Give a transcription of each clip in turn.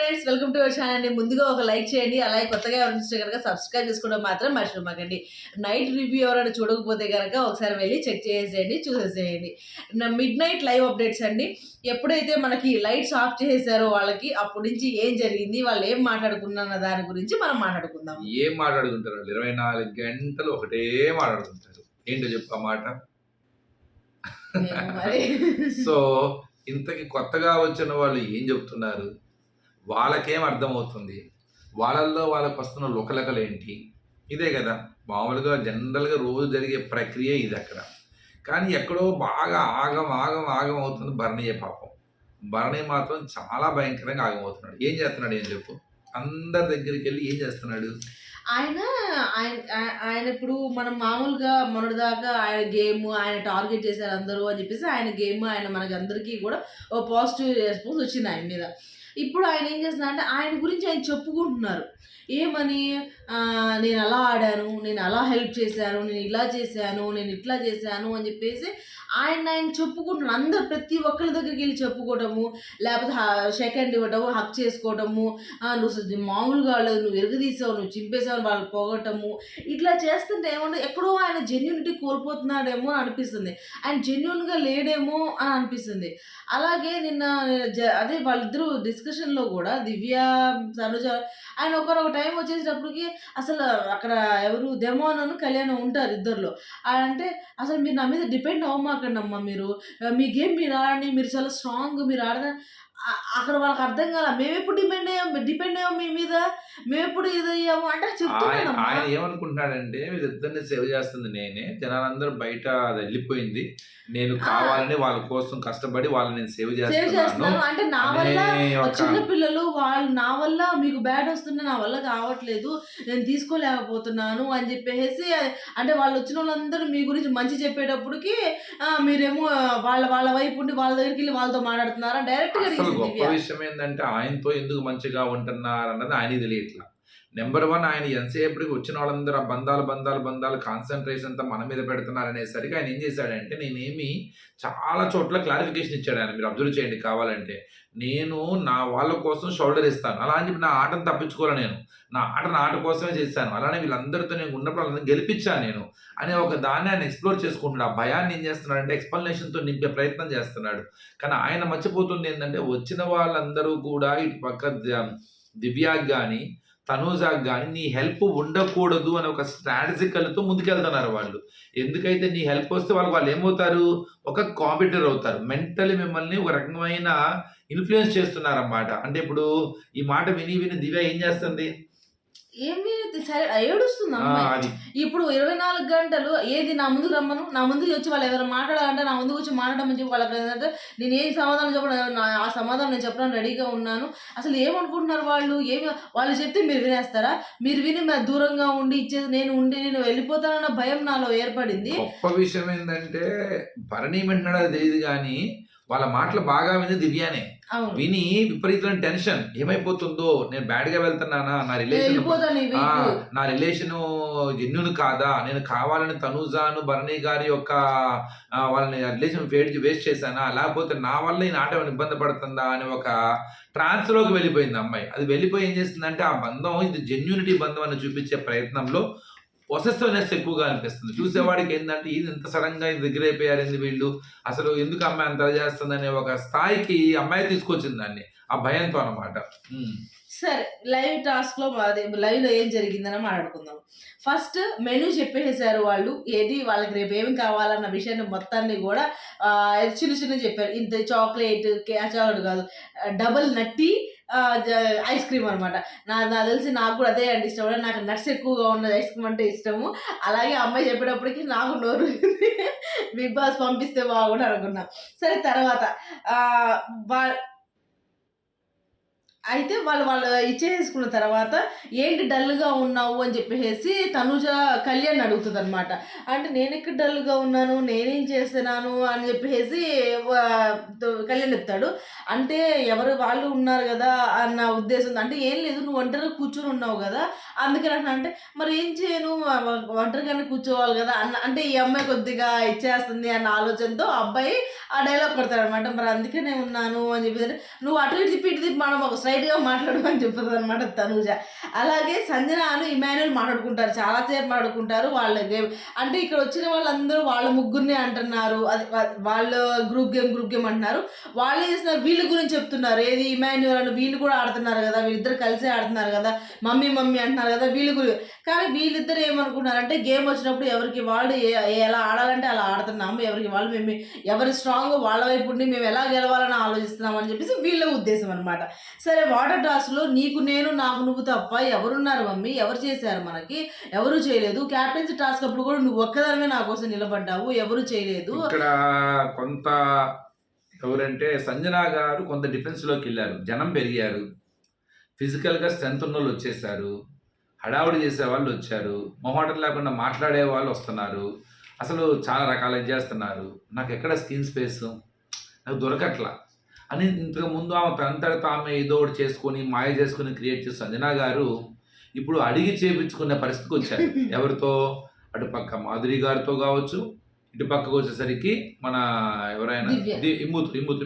Friends welcome to our channel ముందుగా ఒక like చేయండి. అలాగే కొత్తగా ఎవరైనా కనుక సబ్స్క్రైబ్ చేసుకోవడం మాత్రం మర్చిపోమాకండి నైట్ రివ్యూ ఎవరైనా చూడకపోతే కనుక ఒకసారి వెళ్ళి చెక్ చేసేయండి చూసేసేయండి. మిడ్ నైట్ లైవ్ అప్డేట్స్ అండి. ఎప్పుడైతే మనకి లైట్స్ ఆఫ్ చేసేసారో వాళ్ళకి అప్పటి నుంచి ఏం జరిగింది వాళ్ళు ఏం మాట్లాడుకున్న దాని గురించి మనం మాట్లాడుకుందాం. ఏం మాట్లాడుకుంటారు ఇరవై నాలుగు గంటలు ఒకటే మాట్లాడుకుంటారు. ఏంటో చెప్పు ఆ మాట. సో ఇంతకి కొత్తగా వచ్చిన వాళ్ళు ఏం చెప్తున్నారు? వాళ్ళకేం అర్థమవుతుంది? వాళ్ళల్లో వాళ్ళకి వస్తున్న లుకలకలు ఏంటి ఇదే కదా. మామూలుగా జనరల్గా రోజు జరిగే ప్రక్రియ ఇది అక్కడ. కానీ ఎక్కడో బాగా ఆగం ఆగం ఆగం అవుతుంది భరణీయ పాపం. భరణి మాత్రం చాలా భయంకరంగా ఆగం అవుతున్నాడు. ఏం చేస్తున్నాడు ఏం చెప్పు? అందరి దగ్గరికి వెళ్ళి ఏం చేస్తున్నాడు? ఆయన ఆయన ఆయన ఇప్పుడు మనం మామూలుగా మొన్నటిదాకా ఆయన గేమ్ ఆయన టార్గెట్ చేశారు అందరూ అని చెప్పేసి ఆయన గేమ్ ఆయన మనకి అందరికీ కూడా ఓ పాజిటివ్ రెస్పాన్స్ వచ్చింది ఆయన మీద. ఇప్పుడు ఆయన ఏం చేస్తున్నారు అంటే ఆయన గురించి ఆయన చెప్పుకుంటున్నారు. ఏమని? నేను అలా ఆడాను నేను అలా హెల్ప్ చేశాను నేను ఇలా చేశాను నేను ఇట్లా చేశాను అని చెప్పేసి ఆయన ఆయన చెప్పుకుంటున్నాను అందరు ప్రతి ఒక్కరి దగ్గరికి వెళ్ళి చెప్పుకోవటము లేకపోతే షేక్ హ్యాండ్ ఇవ్వటము హక్ చేసుకోవటము నువ్వు మామూలుగా లేదు నువ్వు ఎరగదీసావు నువ్వు చింపేసావు వాళ్ళు పోగొట్టము. ఇట్లా చేస్తుంటే ఏమంటే ఎక్కడో ఆయన జెన్యునిటీ కోల్పోతున్నాడేమో అని అనిపిస్తుంది. ఆయన జెన్యున్గా లేడేమో అని అనిపిస్తుంది. అలాగే నిన్న జ- అదే వాళ్ళిద్దరూ డిస్కషన్లో కూడా దివ్య తనుజ ఆయన ఒకరొక టైం వచ్చేటప్పటికి అసలు అక్కడ ఎవరు దెమోనను కళ్యాణం ఉంటారు ఇద్దరులో. అంటే అసలు మీరు నా మీద డిపెండ్ అవ్వమాకండి అమ్మా మీరు. మీ గేమ్ మీరు ఆడండి మీరు చాలా స్ట్రాంగ్ మీరు ఆడదా? అక్కడ వాళ్ళకి అర్థం కాల? మేము ఎప్పుడు డిపెండ్ అయ్యాం డిపెండ్ అయ్యాం మీ మీద? మేము ఎప్పుడు ఇది అయ్యాము అంటే ఆయన చెప్తున్నానమ్మా ఆయన ఏమనుకుంటున్నాడంటే వీళ్ళిద్దరిని సేవ్ చేస్తుంది నేనే. జనాలందరూ బయట అది వెళ్ళిపోయింది. నేను కావాలని వాళ్ళ కోసం కష్టపడి వాళ్ళని నేను సేవ్ చేస్తున్నాను. అంటే నా వల్ల చిన్న పిల్లలు వాళ్ళు నా వల్ల మీకు బ్యాడ్ వస్తుంది నా వల్ల కావట్లేదు. నేను తీసుకోలేకపోతున్నాను అని చెప్పేసి అంటే వాళ్ళు వచ్చిన వాళ్ళందరూ మీ గురించి మంచి చెప్పేటప్పటికి మీరేమో వాళ్ళ వాళ్ళ వైపు ఉండి వాళ్ళ దగ్గరికి వెళ్ళి వాళ్ళతో మాట్లాడుతున్నారా? డైరెక్ట్గా గొప్ప. విషయం ఏంటంటే ఆయనతో ఎందుకు మంచిగా ఉంటున్నారు అన్నది ఆయనకి ఇట్లా. నెంబర్ వన్ ఆయన ఎంతసేపటికి వచ్చిన వాళ్ళందరూ ఆ బంధాలు బంధాలు బంధాలు కాన్సన్ట్రేషన్ అంతా మన మీద పెడుతున్నారు అనేసరికి ఆయన ఏం చేశాడంటే నేనేమి చాలా చోట్ల క్లారిఫికేషన్ ఇచ్చాడు ఆయన. మీరు అబ్జర్వ్ చేయండి కావాలంటే. నేను నా వాళ్ళ కోసం షోల్డర్ ఇస్తాను అలా అని చెప్పి నా ఆటను తప్పించుకోలే నేను. నా ఆట నా ఆట కోసమే చేశాను. అలానే వీళ్ళందరితో నేను ఉన్నప్పుడు వాళ్ళని గెలిపించాను నేను. అనే ఒక దాన్ని ఆయన ఎక్స్ప్లోర్ చేసుకుంటున్నాడు. ఆ భయాన్ని ఏం చేస్తున్నాడంటే ఎక్స్ప్లనేషన్తో ఎక్స్ప్లెనేషన్తో నింపే ప్రయత్నం చేస్తున్నాడు. కానీ ఆయన మర్చిపోతుంది ఏంటంటే వచ్చిన వాళ్ళందరూ కూడా ఇటు పక్క దివ్యాకి కానీ తనూజాకి కానీ నీ హెల్ప్ ఉండకూడదు అనే ఒక స్ట్రాటజికల్తో ముందుకెళ్తున్నారు వాళ్ళు. ఎందుకైతే నీ హెల్ప్ వస్తే వాళ్ళు వాళ్ళు ఏమవుతారు? ఒక కాంపిటర్ అవుతారు. మెంటలీ మిమ్మల్ని ఒక రకమైన ఇన్ఫ్లుయెన్స్ చేస్తున్నారన్నమాట. అంటే ఇప్పుడు ఈ మాట విని విని దివ్య ఏం చేస్తుంది? ఏమీ ఏడుస్తుంది ఇప్పుడు ఇరవై నాలుగు గంటలు ఏది నా ముందుకు రమ్మను? నా ముందుకు వచ్చి వాళ్ళు ఎవరైనా మాట్లాడాలంటే నా ముందుకు వచ్చి మాట్లాడమని చెప్పి వాళ్ళకి ఏంటంటే నేను ఏం సమాధానం చెప్పడం ఆ సమాధానం నేను చెప్పడానికి రెడీగా ఉన్నాను. అసలు ఏమనుకుంటున్నారు వాళ్ళు? ఏమి వాళ్ళు చెప్తే మీరు వినేస్తారా? మీరు విని దూరంగా ఉండి ఇచ్చేది నేను ఉండి నేను వెళ్ళిపోతానన్న భయం నాలో ఏర్పడింది. గొప్ప విషయం ఏంటంటే భరణి వింటున్నాడు అది తెలియదు కానీ వాళ్ళ మాటలు బాగా విని దివ్యానే. విని విపరీతమైన టెన్షన్. ఏమైపోతుందో? నేను బ్యాడ్గా వెళ్తున్నానా? నా రిలేషన్. నా రిలేషన్ జెన్యున్ కాదా? నేను కావాలని తనూజాను భరణి గారి యొక్క వాళ్ళని రిలేషన్ వేస్ట్ వేస్ట్ చేశానా? లేకపోతే నా వల్ల ఈ నాట ఇబ్బంది పడుతుందా? అని ఒక ట్రాన్స్లోకి వెళ్ళిపోయింది అమ్మాయి. అది వెళ్ళిపోయి ఏం చేస్తుందంటే ఆ బంధం ఇది జెన్యూనిటీ బంధం అని చూపించే ప్రయత్నంలో పొసెసివ్నెస్ ఎక్కువగా అనిపిస్తుంది. చూసేవాడికి ఏంటంటే ఇది ఇంత సడన్గా ఇది దగ్గర అయిపోయారండి వీళ్ళు? అసలు ఎందుకు అమ్మాయి అంత చేస్తుందనే ఒక స్థాయికి అమ్మాయి తీసుకొచ్చింది దాన్ని. ఆ భయంతో అనమాట సరే లైవ్ టాస్క్లో అదే లైవ్లో ఏం జరిగిందని మాట్లాడుకుందాం. ఫస్ట్ మెనూ చెప్పేసారు వాళ్ళు. ఏది వాళ్ళకి రేపు ఏమి కావాలన్న విషయాన్ని మొత్తాన్ని కూడా చిన్న చిన్న చెప్పారు. ఇంత చాక్లెట్ చాక్లెట్ కాదు. డబుల్ నట్టి ఐస్ క్రీమ్ అనమాట నా నాకు తెలిసి నాకు కూడా అదే అంటే ఇష్టం. నాకు నట్స్ ఎక్కువగా ఉన్నది ఐస్ క్రీమ్ అంటే ఇష్టము. అలాగే అమ్మాయి చెప్పేటప్పటికి నాకు నోరు బిగ్ బాస్ పంపిస్తే బాగుండు అనుకున్నా. సరే తర్వాత అయితే వాళ్ళు వాళ్ళు ఇచ్చేసుకున్న తర్వాత ఏంటి డల్గా ఉన్నావు? అని చెప్పేసి తనుజ కళ్యాణ్ అడుగుతుంది అనమాట అంటే నేను ఎక్కడ డల్గా ఉన్నాను? నేనేం చేస్తున్నాను? అని చెప్పేసి కళ్యాణ్ చెప్తాడు. అంటే ఎవరు వాళ్ళు ఉన్నారు కదా అన్న ఉద్దేశం అంటే ఏం లేదు నువ్వు ఒంటరిగా కూర్చొని ఉన్నావు కదా అందుకని అంటున్నా. అంటే మరి ఏం చేయను? ఒంటరిగానే కూర్చోవాలి కదా అన్న అంటే ఈ అమ్మాయి కొద్దిగా ఇచ్చేస్తుంది అన్న ఆలోచనతో ఆ అబ్బాయి ఆ డైలాగ్ కొడతాడు అనమాట మరి అందుకనే ఉన్నాను అని చెప్పేసి నువ్వు అటు ఇటు తిప్పి ఇటు తిప్పి మనం ఒక సొసైటీగా మాట్లాడమని చెప్తుంది అనమాట తనుజ. అలాగే సంజనాను ఇమాన్యుల్ మాట్లాడుకుంటారు. చాలాసేపు మాట్లాడుకుంటారు వాళ్ళ గేమ్ అంటే ఇక్కడ వచ్చిన వాళ్ళందరూ వాళ్ళ ముగ్గురిని అంటున్నారు. అది వాళ్ళ గ్రూప్ గేమ్ గ్రూప్ గేమ్ అంటున్నారు. వాళ్ళు ఏం చేస్తున్నారు? వీళ్ళ గురించి చెప్తున్నారు. ఏది ఇమాన్యుల్ అని వీళ్ళు కూడా ఆడుతున్నారు కదా. వీళ్ళిద్దరు కలిసి ఆడుతున్నారు కదా. మమ్మీ మమ్మీ అంటున్నారు కదా. వీళ్ళు గురి కానీ వీళ్ళిద్దరు ఏమనుకున్నారంటే గేమ్ వచ్చినప్పుడు ఎవరికి వాళ్ళు ఎలా ఆడాలంటే అలా ఆడుతున్నాము ఎవరికి వాళ్ళు మేము ఎవరి స్ట్రాంగ్ వాళ్ళ వైపు ఉండి మేము ఎలా గెలవాలని ఆలోచిస్తున్నాం అని చెప్పేసి వీళ్ళ ఉద్దేశం అనమాట సరే వాటర్ టాస్లో నీకు నేను నాకు నువ్వు తప్ప ఎవరున్నారు మమ్మీ? ఎవరు చేశారు మనకి? ఎవరు చేయలేదు. క్యాప్టెన్సీ టాస్క్ అప్పుడు కూడా నువ్వు ఒక్కదానివే నా కోసం నిలబడ్డావు. ఎవరు చేయలేదు. ఇక్కడ కొంత ఎవరంటే సంజన గారు కొంత డిఫెన్స్లోకి వెళ్ళారు. జనం పెరిగారు. ఫిజికల్గా స్ట్రెంత్ ఉన్న వాళ్ళు వచ్చేసారు. హడావుడి చేసే వాళ్ళు వచ్చారు. మొహమాటం లేకుండా మాట్లాడే వాళ్ళు వస్తున్నారు. అసలు చాలా రకాలు చేస్తున్నారు. నాకు ఎక్కడ స్క్రీన్ స్పేస్? నాకు దొరకట్లా. అని ఇంతకు ముందు ఆమె తనంతట ఆమె ఏదో ఒకటి చేసుకొని మాయ చేసుకొని క్రియేట్ చేసిన సంజన గారు ఇప్పుడు అడిగి చేపించుకునే పరిస్థితికి వచ్చారు. ఎవరితో? అటు పక్క మాధురి గారితో కావచ్చు. ఇటు పక్కకు వచ్చేసరికి మన ఎవరైనా? ఇమ్ముతు ఇమ్ముతు.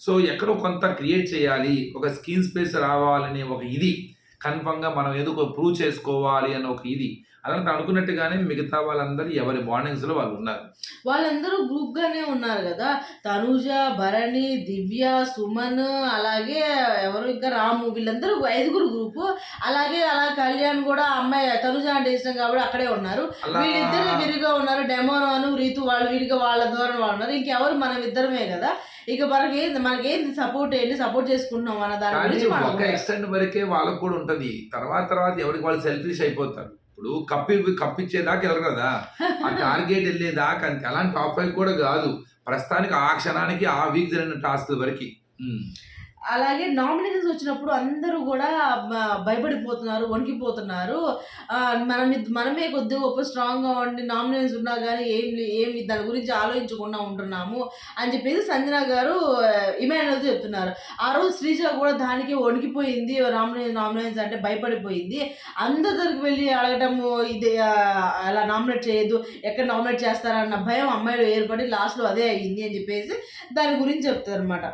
సో ఎక్కడో కొంత క్రియేట్ చేయాలి. ఒక స్క్రీన్ స్పేస్ రావాలని ఒక ఇది. కన్ఫర్మ్గా మనం ఏదో ప్రూవ్ చేసుకోవాలి అని ఒక ఇది. అలాంటి అనుకున్నట్టుగానే మిగతా వాళ్ళందరూ ఎవరి బాండింగ్స్లో వాళ్ళు ఉన్నారు. వాళ్ళందరూ గ్రూప్ గానే ఉన్నారు కదా. తనుజ భరణి దివ్య సుమన్ అలాగే ఎవరు ఇంకా రాము వీళ్ళందరూ ఐదుగురు గ్రూప్. అలాగే అలా కళ్యాణ్ కూడా అమ్మాయి తనుజ అంటే ఇష్టం కాబట్టి అక్కడే ఉన్నారు. వీళ్ళిద్దరు విడిగా ఉన్నారు. డెమోనోను రీతు వాళ్ళు విడిగా వాళ్ళ దూరం వాళ్ళు ఉన్నారు. ఇంకెవరు మనం ఇద్దరమే కదా. ఇక మనకేంది మనకేంది సపోర్ట్ ఏంటి సపోర్ట్ చేసుకుంటున్నాం అన్న దాని గురించి మనం ఒక ఎక్స్టెండ్ వరకే వాళ్ళకు కూడా ఉంటది. తర్వాత తర్వాత ఎవరికి వాళ్ళు సెల్ఫిష్ అయిపోతారు. ఇప్పుడు కప్పి కప్పిచ్చేదాకా వెళ్ళరు కదా? ఆ టార్గెట్ వెళ్ళేదాకా అంతే. అలాంటి టాప్ ఫైవ్ కూడా కాదు. ప్రస్తుతానికి ఆ క్షణానికి ఆ వీక్ జరిగిన టాస్క్ వరకు. అలాగే నామినేషన్స్ వచ్చినప్పుడు అందరూ కూడా భయపడిపోతున్నారు వణికిపోతున్నారు. మనం మనమే కొద్దిగా గొప్ప స్ట్రాంగ్గా ఉండి నామినేషన్స్ ఉన్నా కానీ ఏం ఏమి దాని గురించి ఆలోచించకుండా ఉంటున్నాము అని చెప్పేసి సంజన గారు ఇమాన్యుల్తో చెప్తున్నారు. ఆ రోజు శ్రీజ కూడా దానికి వణికిపోయింది నామినేషన్ నామినేషన్స్ అంటే భయపడిపోయింది. అందరి దగ్గరికి వెళ్ళి అడగటము ఇది అలా నామినేట్ చేయొద్దు ఎక్కడ నామినేట్ చేస్తారన్న భయం అమ్మాయిలు ఏర్పడి లాస్ట్లో అదే అయ్యింది అని చెప్పేసి దాని గురించి చెప్తారు అనమాట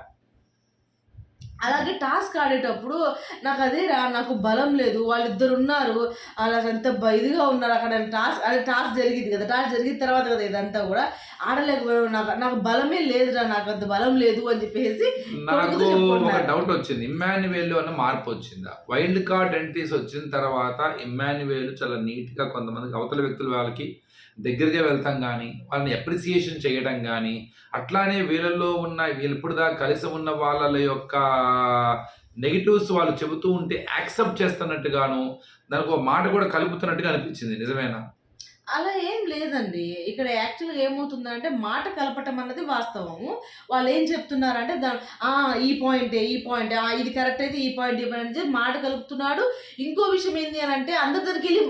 అలాగే టాస్క్ ఆడేటప్పుడు నాకు అదే రా నాకు బలం లేదు వాళ్ళిద్దరు ఉన్నారు అలా బ- ఇదిగా ఉన్నారు అక్కడ. టాస్క్ అదే టాస్క్ జరిగింది కదా. టాస్క్ జరిగిన తర్వాత కదా ఇదంతా కూడా. ఆడలేకపోయాను నాకు. నాకు బలమే లేదురా నాకు అంత బలం లేదు అని చెప్పేసి నాకు. ఒక డౌట్ వచ్చింది. ఇమ్మాన్యువేల్ అన్న మార్పు వచ్చిందా? వైల్డ్ కార్డ్ ఎంట్రీస్ వచ్చిన తర్వాత ఇమ్మాన్యువేల్ చాలా నీట్గా కొంతమందికి అవతల వ్యక్తుల వాళ్ళకి దగ్గరగా వెళ్తాం కానీ వాళ్ళని అప్రిసియేషన్ చేయడం కానీ అట్లానే వీళ్ళల్లో ఉన్న వీళ్ళు ఇప్పుడు దాకా కలిసి ఉన్న వాళ్ళ యొక్క నెగిటివ్స్ వాళ్ళు చెబుతూ ఉంటే యాక్సెప్ట్ చేస్తున్నట్టుగాను దానికి ఒక మాట కూడా కలుపుతున్నట్టుగా అనిపించింది. నిజమేనా? అలా ఏం లేదండి. ఇక్కడ యాక్చువల్గా ఏమవుతుందంటే మాట కలపటం అన్నది వాస్తవము. వాళ్ళు ఏం చెప్తున్నారంటే దా ఈ పాయింటే ఈ పాయింట్ ఇది కరెక్ట్ అయితే ఈ పాయింట్ ఈ పాయింట్ చెప్పి మాట కలుపుతున్నాడు. ఇంకో విషయం ఏంటి అని అంటే అందరి దగ్గరికి వెళ్ళి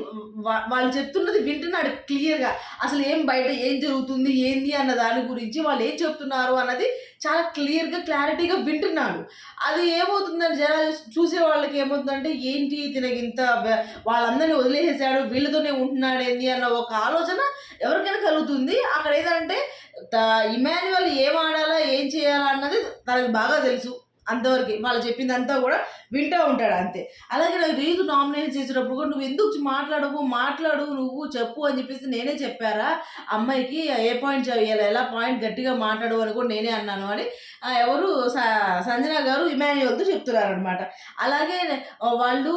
వాళ్ళు చెప్తున్నది వింటున్నాడు క్లియర్గా. అసలు ఏం బయట ఏం జరుగుతుంది ఏంది అన్న దాని గురించి వాళ్ళు ఏం చెప్తున్నారు అన్నది చాలా క్లియర్గా క్లారిటీగా వింటున్నాడు. అది ఏమవుతుందని జనాలు చూసే వాళ్ళకి ఏమవుతుందంటే ఏంటి తినకి ఇంత వాళ్ళందరినీ వదిలేసేసాడు వీళ్ళతోనే ఉంటున్నాడు ఏంది? అన్న ఒక ఆలోచన ఎవరికైనా కలుగుతుంది. అక్కడ ఏదంటే ఇమాన్యువల్ ఏం ఆడాలా ఏం చేయాలా అన్నది తనకు బాగా తెలుసు. అంతవరకు వాళ్ళు చెప్పిందంతా కూడా వింటూ ఉంటాడు అంతే. అలాగే నాకు రీతు నామినేట్ చేసేటప్పుడు కూడా నువ్వు ఎందుకు మాట్లాడవు మాట్లాడు నువ్వు చెప్పు అని చెప్పేసి నేనే చెప్పారా? అమ్మాయికి ఏ పాయింట్ చేయాలి ఎలా పాయింట్ గట్టిగా మాట్లాడు అని కూడా నేనే అన్నాను అని ఎవరు సంజన గారు ఇమాన్యువల్తో చెప్తున్నారు అనమాట అలాగే వాళ్ళు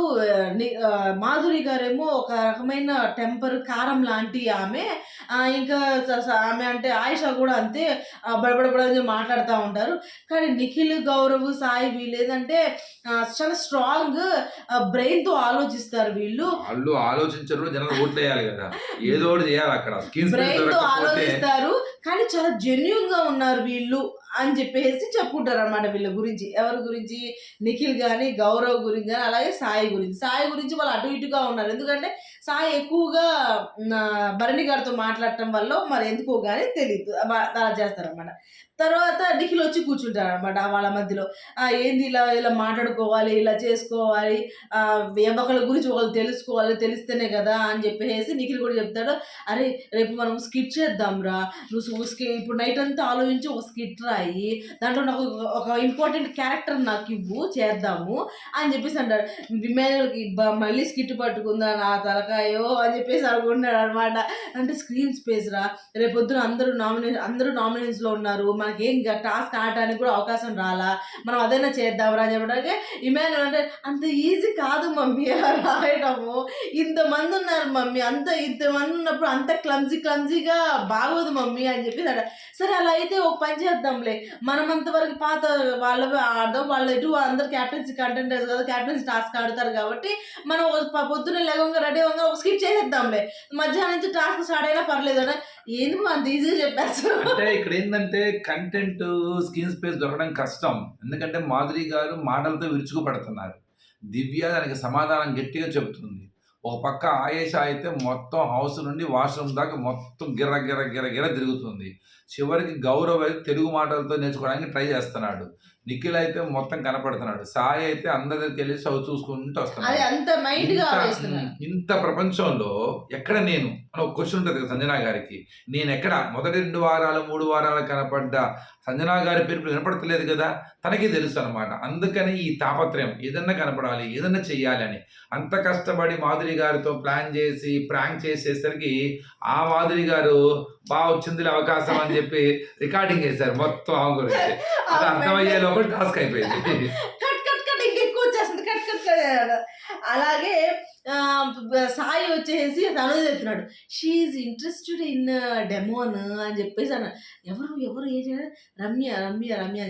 మాధురి గారేమో ఒక రకమైన టెంపర్ కారం లాంటి ఆమె. ఇంకా ఆమె అంటే ఆయుష కూడా అంతే బడబడబడని మాట్లాడుతూ ఉంటారు. కానీ నిఖిల్ గౌరవ్ సాయి వీళ్ళు ఏంటంటే చాలా స్ట్రాంగ్ బ్రెయిన్తో ఆలోచిస్తారు వీళ్ళు. వాళ్ళు ఆలోచించరు జనాలు ఓట్లు వేయాలి కదా. ఏదో చేయాలి అక్కడ. స్క్రీన్ స్పేస్ బ్రెయిన్తో దొరకకపోతే ఆలోచిస్తారు. కానీ చాలా జెన్యున్గా ఉన్నారు వీళ్ళు. అని చెప్పేసి చెప్పుకుంటారు అనమాట వీళ్ళ గురించి. ఎవరి గురించి? నిఖిల్ కానీ గౌరవ్ గురించి కానీ అలాగే సాయి గురించి. సాయి గురించి వాళ్ళు అటు ఇటుగా ఉన్నారు. ఎందుకంటే సాయి ఎక్కువగా భరణి గారితో మాట్లాడటం వల్ల మరి ఎందుకో కానీ తెలియదు అలా చేస్తారనమాట తర్వాత నిఖిల్ వచ్చి కూర్చుంటారు అనమాట వాళ్ళ మధ్యలో. ఏంది ఇలా ఇలా మాట్లాడుకోవాలి ఇలా చేసుకోవాలి ఒకళ్ళ గురించి ఒకళ్ళు తెలుసుకోవాలి తెలిస్తేనే కదా అని చెప్పేసి నిఖిల్ కూడా చెప్తాడు. అరే రేపు మనం స్కిట్ చేద్దాం రా నువ్వు స్కి ఇప్పుడు నైట్ అంతా ఆలోచించి ఒక స్కిట్ రా ఉన్నాయి దాంట్లో నాకు ఒక- ఒక ఇంపార్టెంట్ క్యారెక్టర్ నాకు ఇవ్వు చేద్దాము అని చెప్పేసి అంటాడు. ఇమాన్యుల్కి మళ్ళీ స్కిట్ పట్టుకుందా నా తలకాయో? అని చెప్పేసి అనుకుంటాడు అనమాట అంటే స్క్రీన్ స్పేస్ రా. రేపొద్దున అందరూ నామినే అందరూ నామినేషన్స్లో ఉన్నారు. మనకి ఏం టాస్క్ ఆడటానికి కూడా అవకాశం రాలా. మనం అదైనా చేద్దాంరా అని చెప్పడానికి ఇమాన్యుల్ అంటే అంత ఈజీ కాదు మమ్మీ రాయడము. ఇంతమంది ఉన్నారు మమ్మీ. అంత ఇంతమంది ఉన్నప్పుడు అంత క్లంజీ క్లంజీగా బాగోదు మమ్మీ అని చెప్పి సరే అలా అయితే ఒక పని చేద్దాంలే. మనం అంతవరకు పాత వాళ్ళ ఆడదాం వాళ్ళు ఎటు అందరు క్యాప్టెన్సీ కంటెంటర్స్ కదా క్యాప్టెన్సీ టాస్క్ ఆడతారు కాబట్టి మనం పొద్దున్న లేవంగా రెడీ అవ్వగా ఒక స్కిప్ చేసేద్దాంలే. మధ్యాహ్నం నుంచి టాస్క్ స్టార్ట్ అయినా పర్లేదు అంటే ఏంది మా అంత ఈజీగా చెప్పేస్తారు? అంటే ఇక్కడ ఏంటంటే కంటెంట్ స్క్రీన్ స్పేస్ దొరకడం కష్టం. ఎందుకంటే మాధురి గారు మాటలతో విరుచుకుపడుతున్నారు. దివ్య దానికి సమాధానం గట్టిగా చెబుతుంది. ఒక పక్క ఆయేష అయితే మొత్తం హౌస్ నుండి వాష్రూమ్ దాకా మొత్తం గిర్ర గిర్ర గిర్ర గిర్ర తిరుగుతుంది. చివరికి గౌరవ్ అయితే తెలుగు మాటలతో నేర్చుకోవడానికి ట్రై చేస్తున్నాడు. నిఖిల్ అయితే మొత్తం కనపడుతున్నాడు. సాయి అయితే అందరి దగ్గరికి వెళ్ళి చదువు చూసుకుంటూ వస్తున్నాడు. ఇంత- ప్రపంచంలో ఎక్కడ నేను? అని ఒక క్వశ్చన్ ఉంటుంది కదా సంజనా గారికి. నేను ఎక్కడ? మొదటి రెండు వారాలు మూడు వారాలు కనపడ్డ సంజనా గారి పేరు ఇప్పుడు వినపడతలేదు కదా? తనకి తెలుసు అనమాట అందుకని ఈ తాపత్రయం ఏదన్నా కనపడాలి ఏదన్నా చెయ్యాలి అని. అంత కష్టపడి మాధురి గారితో ప్లాన్ చేసి ప్రాంక్ చేసేసరికి ఆ మాధురి గారు బాగా వచ్చింది అవకాశం అని చెప్పి రికార్డింగ్ చేశారు మొత్తం ఆమె గురించి. అది అర్థమయ్యే లోపల టాస్క్ అయిపోయింది. అలాగే సాయి వచ్చేసి తను చెప్తున్నాడు. షీఈ్ ఇంట్రెస్టెడ్ ఇన్ డెమోన్ అని చెప్పేసి అన్న ఎవరు ఎవరు ఏం చేయాలి రమ్య రమ్య రమ్య.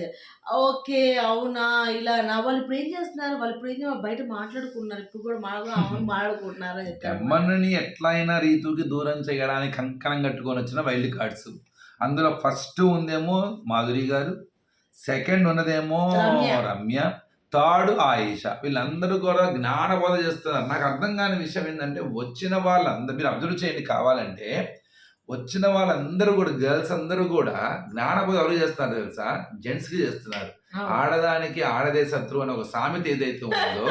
ఓకే అవునా? ఇలా నా వాళ్ళు ఇప్పుడు ఏం చేస్తున్నారు? వాళ్ళు ఇప్పుడు ఏం? బయట మాట్లాడుకుంటున్నారు. ఇప్పుడు కూడా మాట్లాడు మాట్లాడుకుంటున్నారు అని చెప్తారు ఎమ్మని ఎట్లయినా రీతుకి దూరం చేయడానికి కంకణం కట్టుకొని వచ్చిన వైల్డ్ కార్డ్స్. అందులో ఫస్ట్ ఉందేమో మాధురి గారు. సెకండ్ ఉన్నదేమో రమ్య. థర్డ్ ఆయేష వీళ్ళందరూ కూడా జ్ఞానబోధ చేస్తున్నారు. నాకు అర్థం కాని విషయం ఏంటంటే వచ్చిన వాళ్ళందరూ మీరు అబ్జర్వ్ చేయండి కావాలంటే వచ్చిన వాళ్ళందరూ కూడా గర్ల్స్ అందరూ కూడా జ్ఞానబోధ ఎవరు చేస్తున్నారు తెలుసా? జెంట్స్కి చేస్తున్నారు. ఆడదానికి ఆడదే శత్రువు అని ఒక సామెత ఏదైతే ఉందో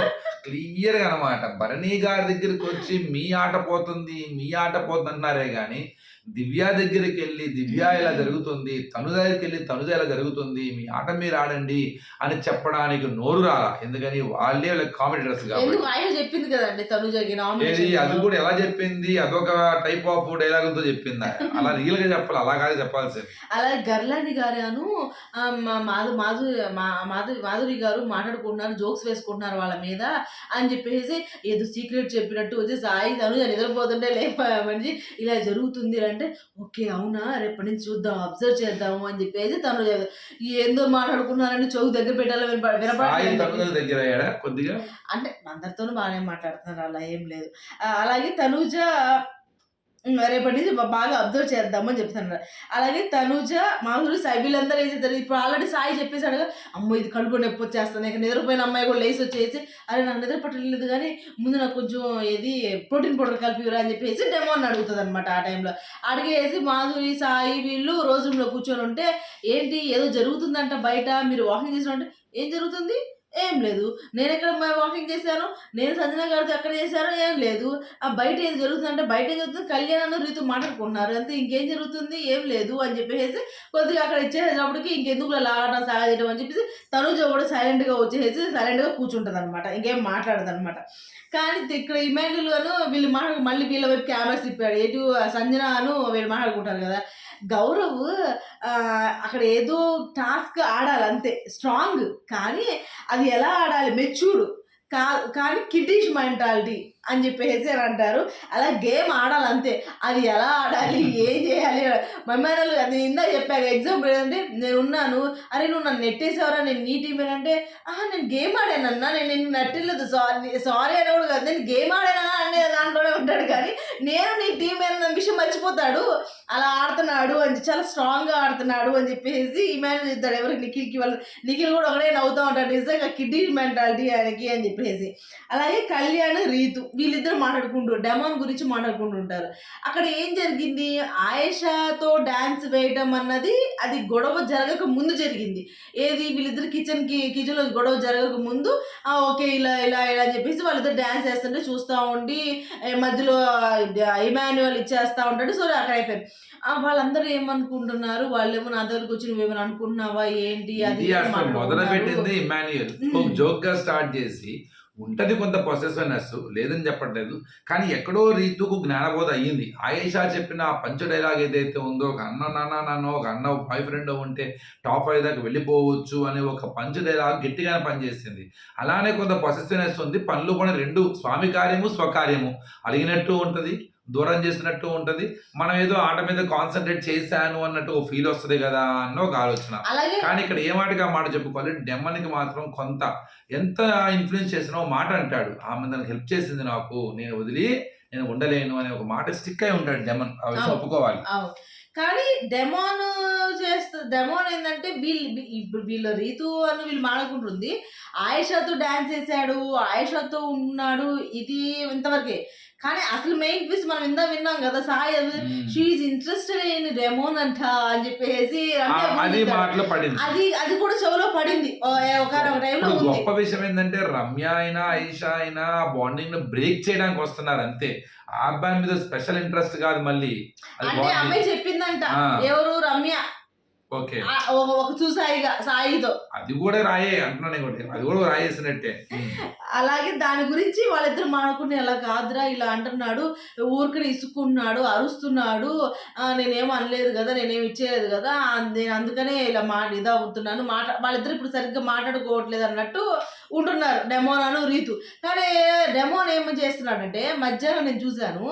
క్లియర్గా అనమాట భరణి గారి దగ్గరికి వచ్చి మీ ఆట పోతుంది మీ ఆట పోతుంది అన్నారే గాని దివ్య దగ్గరికి వెళ్ళి దివ్య ఇలా జరుగుతుంది తను దగ్గరికి వెళ్ళి తనుజ ఇలా జరుగుతుంది మీ ఆట మీరు ఆడండి అని చెప్పడానికి నోరు రాలా. ఎందుకని వాళ్ళే వాళ్ళకి ఎందుకు? కాబట్టి చెప్పింది కదండి అది కూడా ఎలా చెప్పింది? అదొక టైప్ ఆఫ్ డైలాగ్తో చెప్పింది అలా రియల్గా చెప్పాలి అలా కాదు చెప్పాల్సింది. అలాగే గర్లాని గారు మాధు మాధు మా- మాధు మాధురి గారు మాట్లాడుకుంటున్నారు జోక్స్ వేసుకుంటున్నారు వాళ్ళ మీద అని చెప్పేసి ఏదో సీక్రెట్ చెప్పినట్టు వచ్చి సాయి తను నిద్రపోతుంటే లేపమని ఇలా జరుగుతుంది అంటే ఓకే అవునా? రేపటి నుంచి చూద్దాం అబ్జర్వ్ చేద్దాము అని చెప్పేసి తను. ఏందో మాట్లాడుకున్నారని చౌక్ దగ్గర పెట్టాలో వినపడ దగ్గర కొద్దిగా? అంటే అందరితోనూ బాగానే మాట్లాడుతున్నారు అలా ఏం లేదు. అలాగే తనూజ రేపటి నుంచి బాగా అబ్జర్వ్ చేద్దామని చెప్తున్నారు. అలాగే తనుజ మాధురి సాయి వీళ్ళందరూ ఏం చేస్తారు ఇప్పుడు ఆల్రెడీ సాయి చెప్పేశాడుగా అమ్మో ఇది కడుపు నొప్పి వచ్చేస్తుంది ఇక నిద్రపోయిన అమ్మాయి కూడా లేచి వచ్చేసి అరే నాకు నిద్ర పట్టలేదు కానీ ముందు నాకు కొంచెం ఏది ప్రోటీన్ పౌడర్ కలిపిరా అని చెప్పేసి డెమో అని అడుగుతుంది అనమాట ఆ టైంలో. అడిగేసి మాధురి సాయి వీళ్ళు రోజు రూమ్లో కూర్చొని ఉంటే ఏంటి ఏదో జరుగుతుందంట బయట మీరు వాకింగ్ చేసిన ఏం జరుగుతుంది? ఏం లేదు. నేను ఎక్కడ వాకింగ్ చేశాను? నేను సంజన గారితో ఎక్కడ చేశాను ఏం లేదు. ఆ బయట ఏం జరుగుతుందంటే బయట ఏం జరుగుతుంది? కళ్యాణ్ రీతు మాట్లాడుకుంటున్నారు. అంతే ఇంకేం జరుగుతుంది? ఏం లేదు అని చెప్పేసి కొద్దిగా అక్కడ ఇచ్చేసేటప్పటికి ఇంకెందుకు ఇలా లాగడం సాగడం అని చెప్పేసి తనుజ కూడా సైలెంట్గా వచ్చేసి సైలెంట్గా కూర్చుంటుంది అనమాట ఇంకేం మాట్లాడదు అనమాట కానీ ఇక్కడ ఇమాన్యుల్ గాను వీళ్ళు మాట్లాడు మళ్ళీ వీళ్ళ వైపు కెమెరాస్ తిప్పాడు. ఎటు సంజనను వీళ్ళు మాట్లాడుకుంటారు కదా. గౌరవ్ అక్కడ ఏదో టాస్క్ ఆడాలి అంతే. స్ట్రాంగ్. కానీ అది ఎలా ఆడాలి? మెచ్యూర్ కా కానీ కిడ్డిష్ మెంటాలిటీ. అని చెప్పేసి అని అంటారు. అలా గేమ్ ఆడాలి అంతే అది ఎలా ఆడాలి? ఏం చేయాలి? మమ్మల్ని అది ఇందా చెప్పాక ఎగ్జాంపుల్ ఏంటంటే నేను ఉన్నాను. అరే నువ్వు నన్ను నెట్టేసేవరా? నేను నీ టీం అంటే ఆహా నేను గేమ్ ఆడానన్నా నేను నిన్ను నట్టలేదు. సారీ సారీ అని కూడా కాదు. నేను గేమ్ ఆడానా అనే దాంట్లోనే ఉంటాడు. కానీ నేను నీ టీం అన్న విషయం మర్చిపోతాడు. అలా ఆడుతున్నాడు అని చాలా స్ట్రాంగ్గా ఆడుతున్నాడు అని చెప్పేసి ఇమాజిన్ చేస్తాడు ఎవరికి నిఖిల్కి వాళ్ళు నిఖిల్ కూడా ఒకటే నవ్వుతూ ఉంటాడు. నిజంగా కిడ్డీ మెంటాలిటీ ఆయనకి అని చెప్పేసి. అలాగే కళ్యాణ్ రీతు. వీళ్ళిద్దరు మాట్లాడుకుంటూ డెమాన్ గురించి మాట్లాడుకుంటుంటారు అక్కడ ఏం జరిగింది? ఆయేషాతో డాన్స్ వేయటం అన్నది అది గొడవ జరగక ముందు జరిగింది. ఏది? వీళ్ళిద్దరు కిచెన్కి కిచెన్లో గొడవ జరగక ముందు ఓకే ఇలా ఇలా ఇలా అని చెప్పేసి వాళ్ళిద్దరు డాన్స్ చేస్తుంటే చూస్తూ ఉండి మధ్యలో ఇమాన్యువల్ ఇచ్చేస్తా ఉంటాడు. సో అక్కడ అయిపోయింది. వాళ్ళందరూ ఏమనుకుంటున్నారు? వాళ్ళేమో నా దగ్గరకు వచ్చి నువ్వేమైనా అనుకుంటున్నావా? ఏంటి? అది మొదలు. పెట్టింది ఇమాన్యుయల్. జోక్గా స్టార్ట్ చేసి ఉంటుంది కొంత పొసెసివ్నెస్ లేదని చెప్పట్లేదు. కానీ ఎక్కడో రీతుకు జ్ఞానబోధ అయ్యింది. ఆయేషా చెప్పిన ఆ పంచ డైలాగ్ ఏదైతే ఉందో ఒక అన్న నాన్న నాన్న ఒక అన్న బాయ్ ఫ్రెండ్ ఉంటే టాప్ ఫైవ్ దాకా వెళ్ళిపోవచ్చు అనే ఒక పంచ డైలాగ్ గట్టిగానే పనిచేసింది. అలానే కొంత పొసెసివ్నెస్ ఉంది. పనులు కూడా రెండు స్వామి కార్యము స్వకార్యము. అడిగినట్టు ఉంటుంది. దూరం చేసినట్టు ఉంటది. మనం ఏదో ఆట మీద కాన్సన్ట్రేట్ చేశాను అన్నట్టు ఒక ఫీల్ వస్తుంది కదా అన్న ఒక ఆలోచన. కానీ ఇక్కడ ఏ మాటగా మాట చెప్పుకోవాలి? డెమ్మనికి మాత్రం కొంత ఎంత ఇన్ఫ్లుయెన్స్ చేసినా మాట అంటాడు. ఆమె దానికి హెల్ప్ చేసింది నాకు నేను వదిలి నేను ఉండలేను అనే ఒక మాట స్టిక్ అయి ఉంటాడు డెమన్. ఒప్పుకోవాలి. కానీ డెమోన్ చేస్తా డెమోన్ ఏంటంటే వీళ్ళు ఇప్పుడు వీళ్ళ రీతు అని వీళ్ళు మాడుకుంటుంది ఆయేషాతో డాన్స్ చేశాడు ఆయేషాతో ఉన్నాడు ఇది ఇంతవరకే. కానీ అసలు మెయిన్ ట్విస్ట్ మనం ఇందా విన్నాం కదా Sai she interested in demon అంట అని చెప్పేసి అది మాటలో పడింది. అది అది కూడా చెవులో పడింది. ఒక టైంలో గొప్ప విషయం ఏంటంటే రమ్య అయినా ఐషా అయినా బాండింగ్ను బ్రేక్ చేయడానికి వస్తున్నారు అంతే. ఆ అబ్బాయి మీద స్పెషల్ ఇంట్రెస్ట్ కాదు మళ్ళీ. అది అంటే అమ్మాయి చెప్పిందంట. ఎవరు రమ్య? ఒక చూసాయిగా సాయితో అది కూడా రాయే అంటున్నాను ఇంకోటి అది కూడా రాయేసినట్టే. అలాగే దాని గురించి వాళ్ళిద్దరు మాడుకుని అలా కాదురా ఇలా అంటున్నాడు ఊరికి ఇసుకున్నాడు అరుస్తున్నాడు నేనేం అనలేదు కదా నేనేం ఇచ్చేయలేదు కదా నేను అందుకనే ఇలా మా ఇది అవుతున్నాను మాట వాళ్ళిద్దరు ఇప్పుడు సరిగ్గా మాట్లాడుకోవట్లేదు అన్నట్టు ఉంటున్నారు డెమోనాను రీతు. కానీ డెమోన్ ఏం చేస్తున్నాడంటే మధ్యాహ్నం నేను చూశాను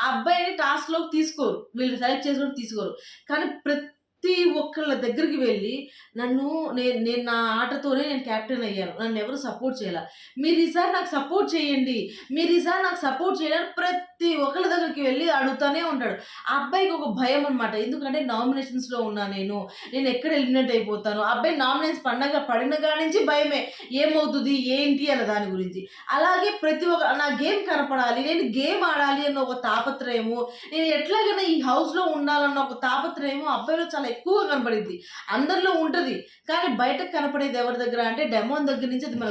ఆ అబ్బాయిని టాస్క్లోకి తీసుకోరు. వీళ్ళు సెలెక్ట్ చేసి కూడా తీసుకోరు. కానీ ప్రతి ప్రతి ఒక్కళ్ళ దగ్గరికి వెళ్ళి నన్ను నేను నేను నా ఆటతోనే నేను క్యాప్టెన్ అయ్యాను. నన్ను ఎవరు సపోర్ట్ చేయాల. మీరు ఈసారి నాకు సపోర్ట్ చేయండి. మీరు ఈసారి నాకు సపోర్ట్ చేయాలని ప్రతి ఒక్కళ్ళ దగ్గరికి వెళ్ళి అడుగుతూనే ఉంటాడు. ఆ అబ్బాయికి ఒక భయం అనమాట ఎందుకంటే నామినేషన్స్లో ఉన్నా నేను నేను ఎక్కడ ఎలిమినేట్ అయిపోతాను? అబ్బాయి నామినేషన్స్ పండగ పడిన కాడి నుంచి భయమే. ఏమవుతుంది? ఏంటి? అన్న దాని గురించి. అలాగే ప్రతి ఒక్క నా గేమ్ కనపడాలి నేను గేమ్ ఆడాలి అన్న ఒక తాపత్రయము నేను ఎట్లాగైనా ఈ హౌస్లో ఉండాలన్న ఒక తాపత్రయము అబ్బాయిలో చాలా ఎక్కువగా కనపడింది అందరిలో ఉంటది. కానీ బయటకు కనపడేది ఎవరి దగ్గర అంటే డెమోన్ దగ్గర నుంచి అది మన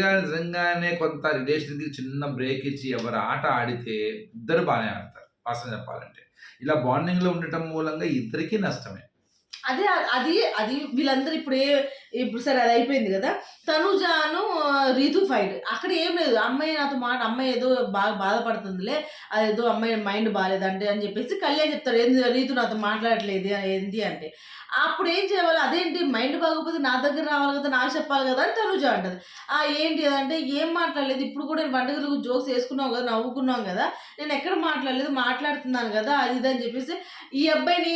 గా నిజంగానే కొంత రిలేషన్ చిన్న బ్రేక్ ఇచ్చి ఎవరు ఆట ఆడితే ఇద్దరు బాగానే ఆడతారు. వాస్తవం చెప్పాలంటే. ఇలా బాండింగ్లో ఉండటం మూలంగా ఇద్దరికి నష్టమే. అదే అది అది వీళ్ళందరూ ఇప్పుడు ఏ ఇప్పుడు సరే అది అయిపోయింది కదా. తనుజాను రీతు ఫైట్ అక్కడ ఏం లేదు. అమ్మాయి నాతో మాట అమ్మాయి ఏదో బాగా బాధపడుతుందిలే. అదేదో అమ్మాయి మైండ్ బాగాలేదంటే అని చెప్పేసి కళ్యాణ్ చెప్తారు ఏంది రీతు నాతో మాట్లాడట్లేదు ఏంటి అంటే. అప్పుడు ఏం చేయాలి అదేంటి? మైండ్ బాగోకపోతే నా దగ్గర రావాలి కదా నాకు చెప్పాలి కదా అని తనుజ అంటది. ఆ ఏంటి అంటే ఏం మాట్లాడలేదు. ఇప్పుడు కూడా వంట గురించి జోక్స్ వేసుకున్నాం కదా నవ్వుకున్నాం కదా. నేను ఎక్కడ మాట్లాడలేదు మాట్లాడుతున్నాను కదా అది ఇది అని చెప్పేసి ఈ అబ్బాయిని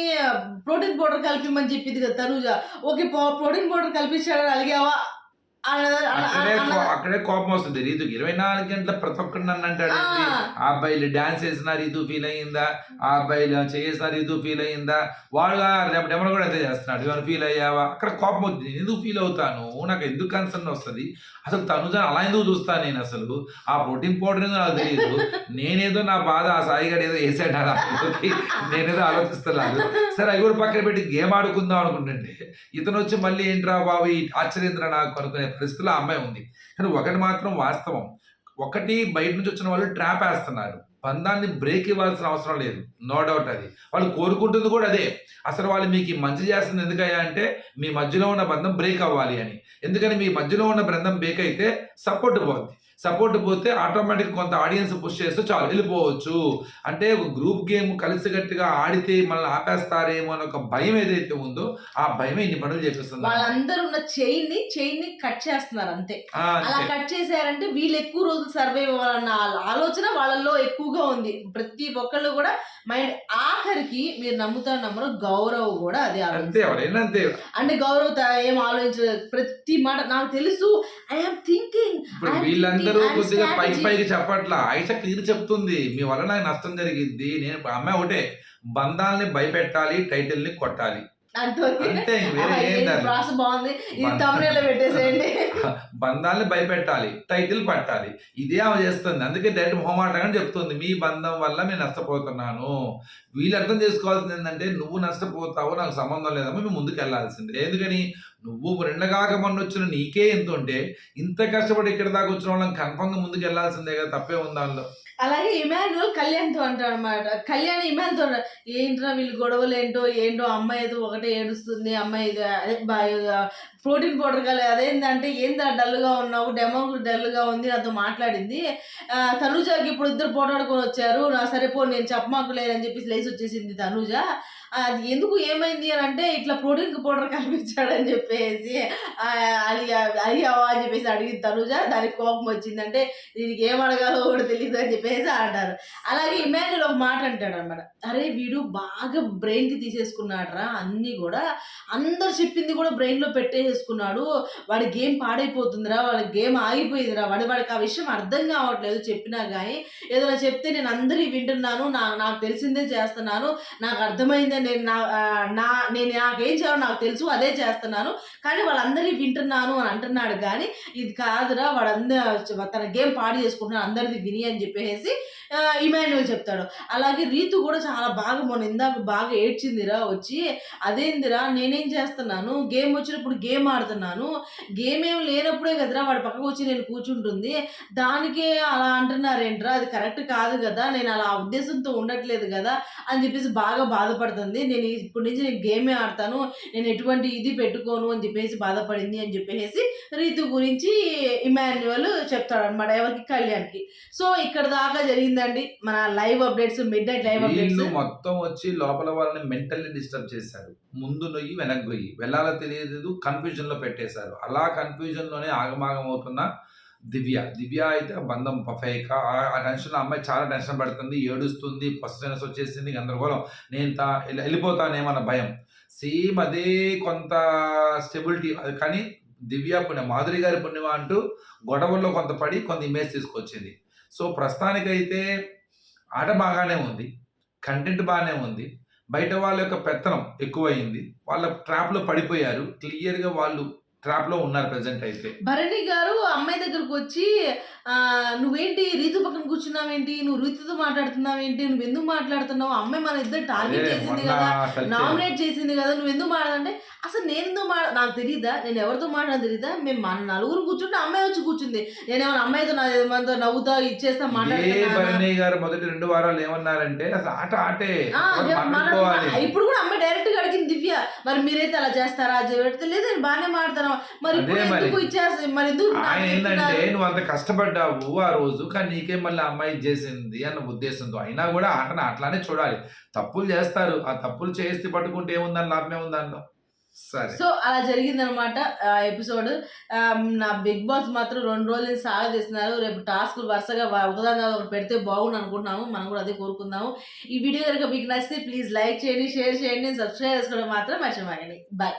ప్రోటీన్ పౌడర్ కలిపిమని చెప్పింది కదా తనుజ. ఓకే ప్రోటీన్ పౌడర్ కలిపి కల్పించాడని అలిగావా అన్నది- అన్న- అక్కడే అక్కడే కోపం వస్తుంది. రీతుకి ఇరవై నాలుగు గంటల ప్రతి ఒక్కరు నన్ను అంటాడు? ఆ. అబ్బాయిలు డాన్స్ చేసిన రీతు ఫీల్ అయ్యిందా? ఆ అబ్బాయిలు చేసిన రీతు ఫీల్ అయ్యిందా? వాడు డెమన్ కూడా అదే చేస్తున్నాడు. ఏమైనా ఫీల్ అయ్యావా? అక్కడ కోపం నేను ఎందుకు ఫీల్ అవుతాను? నాకు ఎందుకు కన్సర్న్ వస్తుంది? అసలు తనుజ అలా ఎందుకు చూస్తాను నేను అసలు? ఆ ప్రోటీన్ పౌడర్ ఏదో నాకు తెలియదు. నేనేదో నా బాధ ఆ సాయిగాడు ఏదో వేసాడు నేనేదో ఆలోచిస్తున్నాను సరే అవి కూడా పక్కన పెట్టి గేమ్ ఆడుకుందాం అనుకుంటుంటే ఇతను వచ్చి మళ్ళీ ఏంట్రా బాబు ఆశ్చర్యంద్ర నాకు అనుకునే పరిస్థితిలో ఆ అమ్మాయి ఉంది. కానీ ఒకటి మాత్రం వాస్తవం. ఒకటి బయట నుంచి వచ్చిన వాళ్ళు ట్రాప్ వేస్తున్నారు. బంధాన్ని బ్రేక్ ఇవ్వాల్సిన అవసరం లేదు. నో డౌట్ అది. వాళ్ళు కోరుకుంటుంది కూడా అదే. అసలు వాళ్ళు మీకు మంచి చేస్తుంది ఎందుకయ్యా అంటే మీ మధ్యలో ఉన్న బంధం బ్రేక్ అవ్వాలి అని. ఎందుకని మీ మధ్యలో ఉన్న బంధం బ్రేక్ అయితే సపోర్ట్ పోద్ది. సపోర్ట్ పోతే ఆటోమేటిక్ కొంత ఆడియన్స్ పుష్ చేస్తే చాలు వెళ్ళిపోవచ్చు. అంటే ఒక గ్రూప్ గేమ్ కలిసికట్టుగా ఆడితే మనల్ని ఆపేస్తారేమో అని ఒక భయం ఏదైతే ఉందో ఆ భయమే ఇన్ని పనులు చేపిస్తుంది. వాళ్ళందరూ ఉన్న చైన్ని చైన్ని కట్ చేస్తున్నారు అంతే. అలా. కట్ చేశారంటే వీళ్ళు ఎక్కువ రోజులు సర్వైవ్ అవ్వాలన్న ఆలోచన వాళ్ళల్లో ఎక్కువగా ఉంది. ప్రతి ఒక్కళ్ళు కూడా మైండ్ ఆఖరికి మీరు నమ్ముతారు నమ్మరు గౌరవ్ కూడా అదే అంతే అంటే గౌరవ్ ఏం ఆలోచించలేదు. ప్రతి మాట నాకు తెలుసు ఐఎమ్ థింకింగ్ వీళ్ళందరూ కొద్దిగా పైకి strategy. పైకి చెప్పట్లా. ఆయిష క్లియర్ చెప్తుంది మీ వల్ల నాకు నష్టం జరిగింది నేను అమ్మాయి ఒకటే బంధాలని భయపెట్టాలి టైటిల్ని కొట్టాలి. ప్రాస బాగుంది. ఇది పెట్టేసేయండి. బంధాన్ని భయపెట్టాలి టైటిల్ పట్టాలి. ఇదే ఆమె చేస్తుంది. అందుకే డైరెక్ట్ మొహమాటంగా చెప్తుంది మీ బంధం వల్ల నేను నష్టపోతున్నాను. వీళ్ళు అర్థం చేసుకోవాల్సింది ఏంటంటే నువ్వు నష్టపోతావు నాకు సంబంధం లేదమ్మా మేము ముందుకు వెళ్ళాల్సిందే. ఎందుకని? నువ్వు రెండగాక మొన్న వచ్చిన నీకే ఎంత ఉంటే ఇంత కష్టపడి ఇక్కడ దాకా వచ్చిన వాళ్ళని కన్ఫర్మ్గా ముందుకు వెళ్ళాల్సిందే కదా తప్పే ఉంది దానిలో అలాగే ఇమాన్యువల్ కళ్యాణ్తో అంటాడు అనమాట కళ్యాణ్ ఇమాన్తో అంటాడు ఏంట్రా వీళ్ళు గొడవలు ఏంటో ఏంటో అమ్మాయి ఏదో ఒకటే ఏడుస్తుంది అమ్మాయి ఇది అదే ప్రోటీన్ పౌడర్ కల అదేంటంటే ఏందా డల్గా ఉన్నావు డెమో డల్గా ఉంది నాతో మాట్లాడింది. తనుజాకి ఇప్పుడు ఇద్దరు పోటాడుకొని వచ్చారు. నా సరే పో నేను చెప్పమాకు లేదని చెప్పేసి లేచి వచ్చేసింది తనుజ. అది ఎందుకు ఏమైంది అని అంటే ఇట్లా ప్రోటీన్ పౌడర్ కనిపించాడని చెప్పేసి ఆ, అడిగా అడిగావా అని చెప్పేసి అడిగింది తనుజ. దానికి కోపం వచ్చిందంటే దీనికి ఏం అడగాలో కూడా తెలియదు అని చెప్పేసి అంటారు. అలాగే ఇమాన్యుల్ ఒక మాట అంటాడు అనమాట అరే వీడు బాగా బ్రెయిన్కి తీసేసుకున్నాడు రా అన్నీ కూడా. అందరు చెప్పింది కూడా బ్రెయిన్లో పెట్టేసేసుకున్నాడు. వాడి గేమ్ పాడైపోతుందిరా వాడి గేమ్ ఆగిపోయిందిరా వాడి వాడికి ఆ విషయం అర్థం కావట్లేదు చెప్పినా కానీ ఏదైనా చెప్తే నేను అందరికీ వింటున్నాను నా నాకు తెలిసిందే చేస్తున్నాను నాకు అర్థమైందే నేను నా నా నేను నాకేం చేయాలో నాకు తెలుసు అదే చేస్తున్నాను. కానీ వాళ్ళందరినీ వింటున్నాను అని అంటున్నాడు కానీ ఇది కాదురా వాడందరూ తన గేమ్ పాడు చేసుకుంటున్నాను అందరిది విని అని చెప్పేసి ఆ, ఇమాన్యుల్ చెప్తాడు. అలాగే రీతు కూడా చాలా బాగా మొన్న ఇందాక బాగా ఏడ్చిందిరా వచ్చి అదేందిరా నేనేం చేస్తున్నాను? గేమ్ వచ్చినప్పుడు గేమ్ ఆడుతున్నాను. గేమ్ ఏం లేనప్పుడే కదరా వాడి పక్కకు వచ్చి నేను కూర్చుంటుంది. దానికే అలా అంటున్నారేంట్రా? అది కరెక్ట్ కాదు కదా? నేను అలా ఉద్దేశంతో ఉండట్లేదు కదా? అని చెప్పేసి బాగా బాధపడుతుంది. నేను ఇప్పటి నుంచి నేను గేమే ఆడతాను. నేను ఎటువంటి ఇది పెట్టుకోను అని చెప్పేసి బాధపడింది అని చెప్పేసి రీతు గురించి ఇమాన్యువల్ చెప్తాడు అనమాట ఎవరికి? కళ్యాణ్కి. సో ఇక్కడ దాకా జరిగింది జరిగిందండి మన live updates midnight live updates. మొత్తం వచ్చి లోపల వాళ్ళని మెంటల్లీ డిస్టర్బ్ చేశారు. ముందు నొయ్యి వెనక్కి నొయ్యి వెళ్ళాలో తెలియదు కన్ఫ్యూజన్లో పెట్టేశారు. అలా కన్ఫ్యూజన్లోనే ఆగమాగం అవుతున్న దివ్య. దివ్య అయితే బంధం పఫైక ఆ టెన్షన్ అమ్మాయి చాలా టెన్షన్ పడుతుంది ఏడుస్తుంది పర్సనస్ వచ్చేసింది గందరగోళం. నేను తా వెళ్ళిపోతానేమన్న భయం. సేమ్ అదే కొంత స్టెబిలిటీ అది కానీ దివ్య పుణ్యం మాధురి గారి పుణ్యమా అంటూ గొడవల్లో కొంత పడి కొంత ఇమేజ్ తీసుకొచ్చింది. సో ప్రస్తుతానికైతే ఆట బాగానే ఉంది కంటెంట్ బాగానే ఉంది. బయట వాళ్ళ యొక్క పెత్తనం ఎక్కువైంది. వాళ్ళ ట్రాప్లో పడిపోయారు. క్లియర్గా వాళ్ళు ట్రాప్లో ఉన్నారు ప్రజెంట్ అయితే. భరణి గారు అమ్మాయి దగ్గరకు వచ్చి నువ్వేంటి రీతు పక్కన కూర్చున్నావేంటి? నువ్వు రీతుతో మాట్లాడుతున్నావేంటి? నువ్వు ఎందుకు మాట్లాడుతున్నావు? అమ్మాయి మన ఇద్దరు టార్గెట్ చేసింది కదా నామినేట్ చేసింది కదా నువ్వు ఎందుకు మాట్లాడంటే అసలు నేను ఎందుకు మాడ నాకు తెలియదా నేను ఎవరితో మాట్లాడని తెలియదా మేము మన నలుగురు కూర్చుంటే అమ్మాయి వచ్చి కూర్చుంది. నేనేమైనా అమ్మాయితో నా మనతో నవ్వుతా ఇచ్చేస్తా భరణి గారు మొదటి రెండు వారాలు ఏమన్నారంటే అసలు ఆట ఆటే ఇప్పుడు కూడా అమ్మాయి డైరెక్ట్గా దివ్య మరి మీరైతే అలా చేస్తారా? లేదు నేను బాగానే మాడతాను మరి అదే మరి. ఎందుకు ఇచ్చేస్తా? మరి ఎందుకు నాకు ఆయన ఏంటంటే? నువ్వు అంత కష్టపడ్డావు ఆ రోజు కానీ నీకే మళ్ళీ అమ్మాయి చేసింది అన్న ఉద్దేశంతో. అయినా కూడా ఆటను అట్లానే చూడాలి. తప్పులు చేస్తారు. ఆ తప్పులు చేస్తే పట్టుకుంటే ఏముందని లాభమే ఉందన్న సో అలా జరిగిందనమాట ఎపిసోడ్. నా బిగ్ బాస్ మాత్రం రెండు రోజులు సాగదీస్తున్నారు. రేపు టాస్క్ వరుసగా ఒకదాని ఒకటి పెడితే బాగుండు అనుకుంటున్నాము మనం కూడా అదే కోరుకుందాము. ఈ వీడియో కనుక మీకు నచ్చితే ప్లీజ్ లైక్ చేయండి షేర్ చేయండి సబ్స్క్రైబ్ చేసుకోవడం మాత్రం మర్చిపోకండి. బాయ్.